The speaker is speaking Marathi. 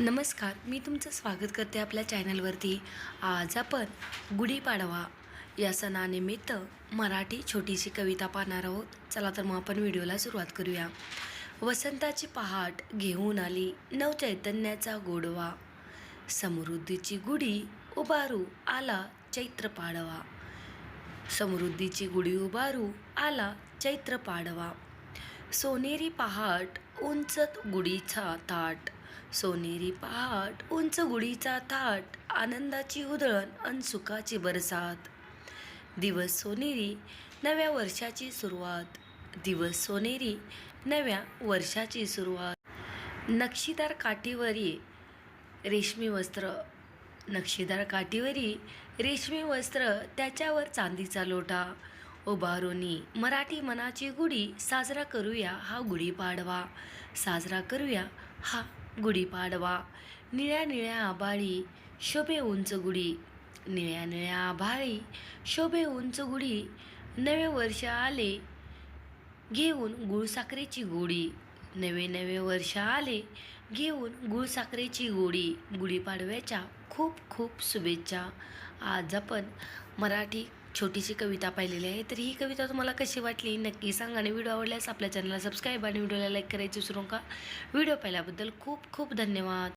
नमस्कार मी तुमचं स्वागत करते आपल्या चॅनलवरती. आज आपण गुढीपाडवा या सणानिमित्त मराठी छोटीशी कविता पाहणार आहोत. चला तर मग आपण व्हिडिओला सुरुवात करूया. वसंताची पहाट घेऊन आली नवचैतन्याचा गोडवा. समृद्धीची गुढी उभारू आला चैत्र पाडवा. समृद्धीची गुढी उभारू आला चैत्र पाडवा. सोनेरी पहाट उंचत गुढीचा ताट. सोनेरी पहाट उंच गुढीचा थाट आनंदाची उधळण अन सुखाची बरसात. दिवस सोनेरी नव्या वर्षाची सुरुवात. दिवस सोनेरी नव्या वर्षाची सुरुवात. नक्षीदार काठीवरी रेशमी वस्त्र. नक्षीदार काठीवरी रेशमी वस्त्र त्याच्यावर चांदीचा लोटा. उभारोनी मराठी मनाची गुढी साजरा करूया हा गुढीपाडवा. साजरा करूया हा गुढीपाडवा निळ्या निळ्या आभाळी शोभे उंच गुढी. निळ्या निळ्या आभाळी शोभे उंच गुढी. नवे वर्ष आले घेऊन गुळसाखरेची गोडी. नवे नवे वर्ष आले घेऊन गुळसाखरेची गोडी. गुढीपाडव्याच्या खूप खूप शुभेच्छा. आज आपण मराठी छोटीशी कविता पाहिलेली आहे. तर ही कविता तुम्हाला कशी वाटली? नक्की सांगा आणि व्हिडिओ आवडल्यास आपल्या चॅनलला सबस्क्राईब आणि व्हिडिओला लाईक करायची विसरू नका. व्हिडिओ पाहिल्याबद्दल खूप खूप धन्यवाद.